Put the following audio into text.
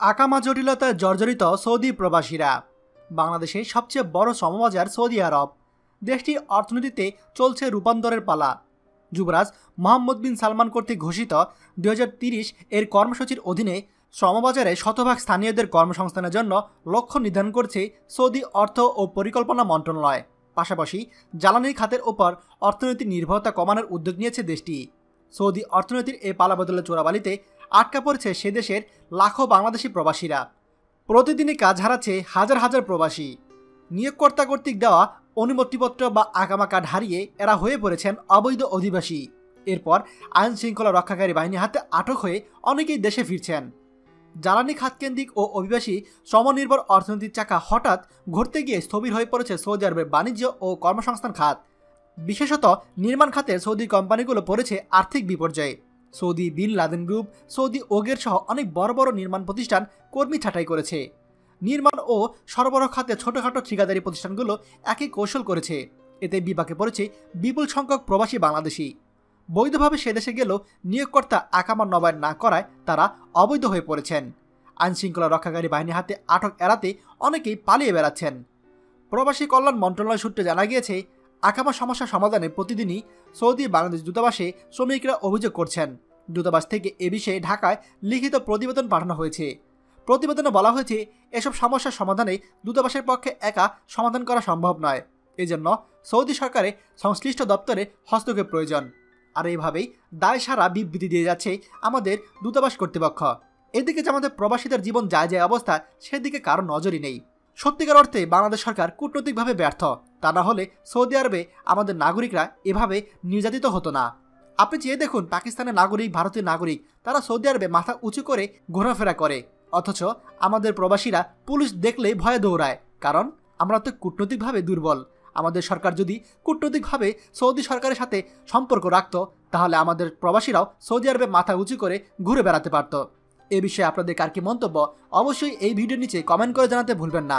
আকামা জটিলতায় জর্জরিত সৌদি প্রবাসীরা। বাংলাদেশের সবচেয়ে বড় সমবাজার সৌদি আরব। দেশটির অর্থনীতিতে চলছে রূপান্তরের পালা। যুবরাজ মোহাম্মদ বিন সালমান কর্তৃক ঘোষিত দুই এর কর্মসূচির অধীনে শ্রমবাজারে শতভাগ স্থানীয়দের কর্মসংস্থানের জন্য লক্ষ্য নির্ধারণ করছে সৌদি অর্থ ও পরিকল্পনা মন্ত্রণালয়। পাশাপাশি জ্বালানি খাতের ওপর অর্থনৈতিক নির্ভরতা কমানোর উদ্যোগ নিয়েছে দেশটি। সৌদি অর্থনীতির এই পালাবদলের চোরাবালিতে আটকা পড়েছে সে দেশের লাখো বাংলাদেশি প্রবাসীরা। প্রতিদিনই কাজ হারাচ্ছে হাজার হাজার প্রবাসী। নিয়োগকর্তা কর্তৃক দেওয়া অনুমতিপত্র বা আগামা কার্ড হারিয়ে এরা হয়ে পড়েছেন অবৈধ অধিবাসী। এরপর আইন শৃঙ্খলা রক্ষাকারী বাহিনীর হাতে আটক হয়ে অনেকেই দেশে ফিরছেন। জ্বালানি খাতকেন্দ্রিক ও অভিবাসী সমনির্ভর অর্থনীতির চাকা হঠাৎ ঘুরতে গিয়ে স্থবির হয়ে পড়েছে সৌদি আরবের বাণিজ্য ও কর্মসংস্থান খাত। বিশেষত নির্মাণ খাতে সৌদি কোম্পানিগুলো পড়েছে আর্থিক বিপর্যয়ে। Saudi bin Laden group, Saudi Oger সহ অনেক বড় বড় নির্মাণ প্রতিষ্ঠান কর্মী ছাঁটাই করেছে। নির্মাণ ও সরবরাহ খাতে ছোটখাটো ঠিকাদারি প্রতিষ্ঠানগুলো একই কৌশল করেছে। এতে বিপাকে পড়েছে বিপুল সংখ্যক প্রবাসী বাংলাদেশি। বৈধভাবে সে দেশে গেলেও নিয়োগকর্তা আকামা নবায়ন না করায় তারা অবৈধ হয়ে পড়েছেন। আইনশৃঙ্খলা রক্ষাকারী বাহিনীর হাতে আটক এড়াতে অনেকেই পালিয়ে বেড়াচ্ছেন। প্রবাসী কল্যাণ মন্ত্রণালয় সূত্রে জানা গিয়েছে আকামা সমস্যা সমাধানে প্রতিদিনই সৌদি বাংলাদেশ দূতাবাসে শ্রমিকরা অভিযোগ করছেন। দূতাবাস থেকে এ বিষয়ে ঢাকায় লিখিত প্রতিবেদন পাঠানো হয়েছে। প্রতিবেদনে বলা হয়েছে, এসব সমস্যার সমাধানে দূতাবাসের পক্ষে একা সমাধান করা সম্ভব নয়। এজন্য সৌদি সরকারে সংশ্লিষ্ট দপ্তরে হস্তক্ষেপ প্রয়োজন। আর এইভাবেই দায় সারা বিবৃতি দিয়ে যাচ্ছে আমাদের দূতাবাস কর্তৃপক্ষ। এদিকে যে আমাদের প্রবাসীদের জীবন যায় যায় অবস্থা, সেদিকে কারও নজরই নেই। সত্যিকার অর্থে বাংলাদেশ সরকার কূটনৈতিকভাবে ব্যর্থ। তা না হলে সৌদি আরবে আমাদের নাগরিকরা এভাবে নির্যাতিত হতো না। আপনি চেয়ে দেখুন পাকিস্তানের নাগরিক, ভারতীয় নাগরিক, তারা সৌদি আরবে মাথা উঁচু করে ঘোরাফেরা করে। অথচ আমাদের প্রবাসীরা পুলিশ দেখলেই ভয়ে দৌড়ায়, কারণ আমরা তো কূটনৈতিকভাবে দুর্বল। আমাদের সরকার যদি কূটনৈতিকভাবে সৌদি সরকারের সাথে সম্পর্ক রাখত, তাহলে আমাদের প্রবাসীরাও সৌদি আরবে মাথা উঁচু করে ঘুরে বেড়াতে পারত। এ বিষয়ে আপনাদের কার কি মন্তব্য? অবশ্যই এই ভিডিওর নিচে কমেন্ট করে জানাতে ভুলবেন না।